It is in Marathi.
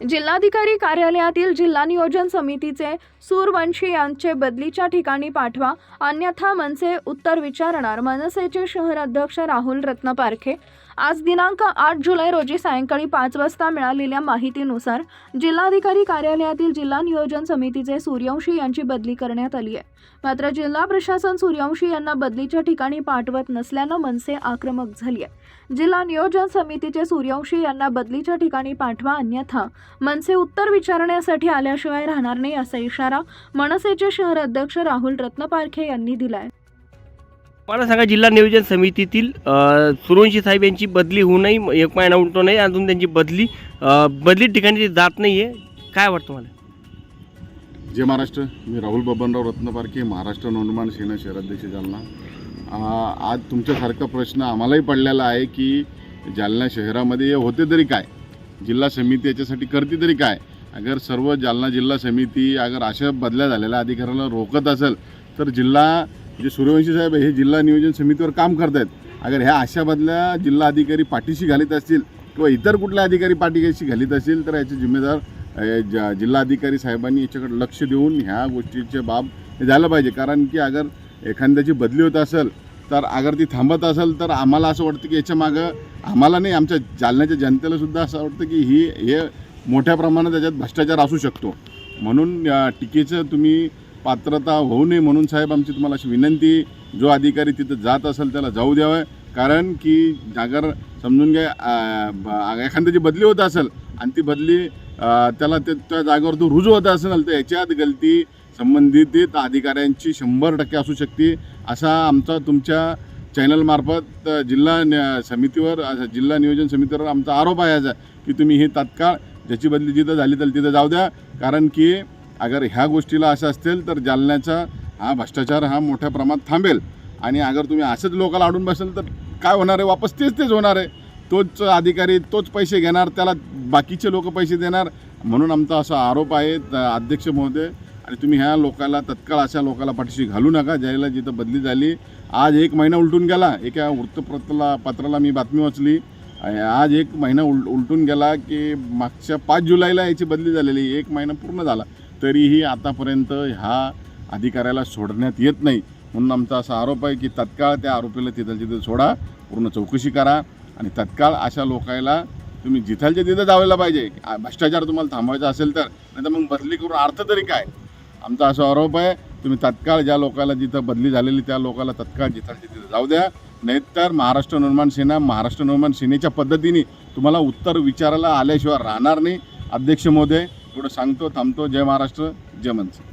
जिल्हाधिकारी कार्यालयातील जिल्हा नियोजन समितीचे सूरवंशी यांचे बदलीच्या ठिकाणी पाठवा अन्यथा मनसे उत्तर विचारणार. मनसेचे शहर अध्यक्ष राहुल रत्नपारखे आज दिनांक आठ जुलै रोजी सायंकाळी पाच वाजता मिळालेल्या माहितीनुसार जिल्हाधिकारी कार्यालयातील जिल्हा नियोजन समितीचे सूर्यवंशी यांची बदली करण्यात आली आहे. मात्र जिल्हा प्रशासन सूर्यवंशी यांना बदलीच्या ठिकाणी पाठवत नसल्यानं मनसे आक्रमक झाली आहे जिल्हा नियोजन समितीचे सूर्यवंशी यांना बदलीच्या ठिकाणी पाठवा अन्यथा मनसे उत्तर विचारण्यासाठी आल्याशिवाय राहणार नाही असा इशारा मनसेचे शहर अध्यक्ष राहुल रत्नपारखे यांनी दिलाय. मला सांगा जिल्हा नियोजन समितीतील सुरवंशी साहेब यांची बदली होऊ नये एक महिना उठतो नाही अजून त्यांची बदली बदली ठिकाणी जात नाही आहे काय वाटतं मला जय महाराष्ट्र. मी राहुल बबनराव रत्नपारखे महाराष्ट्र नवनिर्माण सेना शहराध्यक्ष जालना. आज तुमच्यासारखा प्रश्न आम्हालाही पडलेला आहे की जालना शहरामध्ये होते तरी काय? जिल्हा समिती याच्यासाठी करते तरी काय? अगर सर्व जालना जिल्हा समिती अगर अशा बदल्या झालेल्या अधिकाऱ्याला रोखत असेल तर जिल्हा जे सूर्यवंशी साहेब हे जिल्हा नियोजन समितीवर काम करत आहेत अगर ह्या आशामधल्या जिल्हा अधिकारी पाठीशी घालीत असतील किंवा इतर कुठल्या अधिकारी पाठीशी घालीत असतील तर याचे जिम्मेदार ज- जिल्हाधिकारी साहेबांनी याच्याकडे लक्ष देऊन ह्या गोष्टीचे बाब हे झालं पाहिजे. कारण की अगर एखाद्याची बदली होत असेल तर अगर ती थांबत असेल तर आम्हाला असं वाटतं की याच्या मागं आम्हाला नाही आमच्या जालन्याच्या जनतेलासुद्धा असं वाटतं की ही हे मोठ्या प्रमाणात त्याच्यात भ्रष्टाचार असू शकतो. म्हणून टीकेचं तुम्ही पात्रता होऊ नये म्हणून साहेब आमची तुम्हाला अशी विनंती जो अधिकारी तिथं जात असेल त्याला जाऊ द्यावं. कारण की जागर समजून घ्या एखाद्याची बदली होत असेल आणि ती बदली त्याला ते त्या जागेवर तो रुजू होत असेल तर याच्यात गलती संबंधित अधिकाऱ्यांची शंभर टक्के असू शकते. असा आमचा तुमच्या चॅनलमार्फत जिल्हा न्या- समितीवर जिल्हा नियोजन समितीवर आमचा आरोप आहे याचा की तुम्ही हे तात्काळ ज्याची बदली जिथं झाली तर तिथं जाऊ द्या. कारण की अगर ह्या गोष्टीला असं असतील तर जालन्याचा हा भ्रष्टाचार हा मोठ्या प्रमाणात थांबेल. आणि अगर तुम्ही असंच लोकांना अडून बसेल तर काय होणार आहे? वापस तेच तेच होणार आहे. तोच अधिकारी तोच पैसे घेणार त्याला बाकीचे लोक पैसे देणार म्हणून आमचा असा आरोप आहे अध्यक्ष महोदय. आणि तुम्ही ह्या लोकाला तत्काळ अशा लोकाला पाठीशी घालू नका. ज्याला जिथं बदली झाली आज एक महिना उलटून गेला. एका वृत्तपत्राला पत्राला मी बातमी वाचली. आणि आज एक महिना उल उलटून गेला की मागच्या पाच जुलैला याची बदली झालेली. एक महिना पूर्ण झाला. तरीही आतापर्यंत ह्या अधिकाऱ्याला सोडण्यात येत नाही. म्हणून आमचा असा आरोप आहे की तत्काळ त्या आरोपीला तिथलच्या तिथं सोडा पूर्ण चौकशी करा आणि तत्काळ अशा लोकायला तुम्ही जिथलच्या तिथं जावायला पाहिजे. भ्रष्टाचार तुम्हाला थांबवायचा असेल तर. नाही तर मग बदली करून अर्थ तरी काय? आमचा असा आरोप आहे तुम्ही तत्काळ ज्या लोकाला जिथं बदली झालेली त्या लोकाला तत्काळ जिथलच्या तिथं जाऊ द्या. नाहीतर महाराष्ट्र निर्माण सेना महाराष्ट्र निर्माण सेनेच्या पद्धतीने तुम्हाला उत्तर विचारायला आल्याशिवाय राहणार नाही. अध्यक्ष महोदय थोडं सांगतो थांबतो. जय महाराष्ट्र जय मनसे.